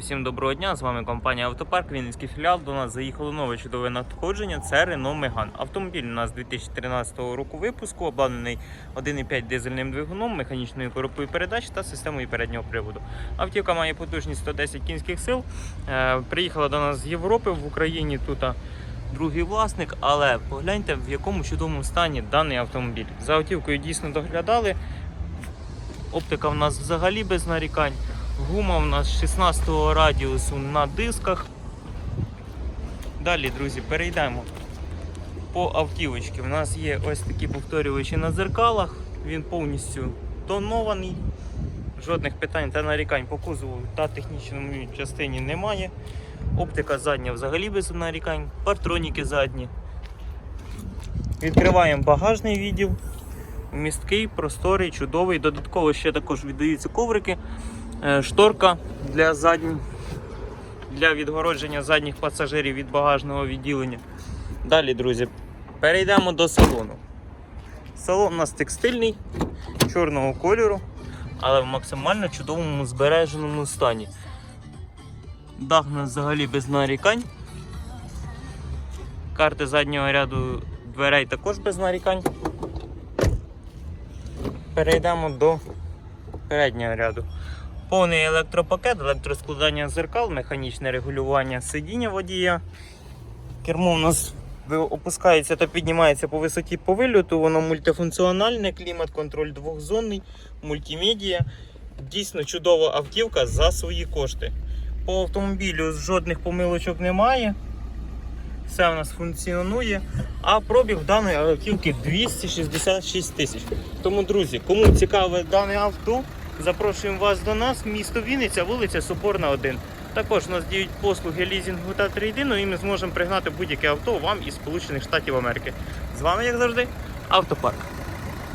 Всім доброго дня, з вами компанія Автопарк, Вінницький філіал. До нас заїхало нове чудове надходження. Це Renault Megane. Автомобіль у нас 2013 року випуску, обладнаний 1,5 дизельним двигуном, механічною коробкою передач та системою переднього приводу. Автівка має потужність 110 кінських сил. Е, приїхала до нас з Європи в Україні. Тут другий власник, але погляньте, в якому чудовому стані даний автомобіль. За автівкою дійсно доглядали. Оптика в нас взагалі без нарікань. Гума в нас 16 радіусу на дисках. Далі, друзі, перейдемо по автівочці. У нас є ось такі повторювачі на зеркалах. Він повністю тонований. Жодних питань та нарікань по кузову та технічному частині немає. Оптика задня взагалі без нарікань, партроніки задні. Відкриваємо багажний відділ. Місткий, просторий, чудовий. Додатково ще також віддаються коврики. Е, шторка для задніх, для відгородження задніх пасажирів від багажного відділення. Далі, друзі, перейдемо до салону. Салон у нас текстильний, чорного кольору, але в максимально чудовому збереженому стані. Дах у нас взагалі без нарікань. Карти заднього ряду дверей також без нарікань. Перейдемо до переднього ряду. Повний електропакет, електроскладання зеркал, механічне регулювання сидіння водія. Кермо у нас опускається та піднімається по висоті по вильоту, воно мультифункціональне, клімат-контроль двохзонний, мультимедіа. Дійсно чудова автівка за свої кошти. По автомобілю жодних помилочок немає. Все у нас функціонує. А пробіг даної автівки 266 тисяч. Тому, друзі, кому цікаве дане авто, запрошуємо вас до нас, місто Вінниця, вулиця Соборна 1. Також у нас діють послуги лізінгу та трейдину, і ми зможемо пригнати будь-яке авто вам із Сполучених Штатів Америки. З вами, як завжди, Автопарк.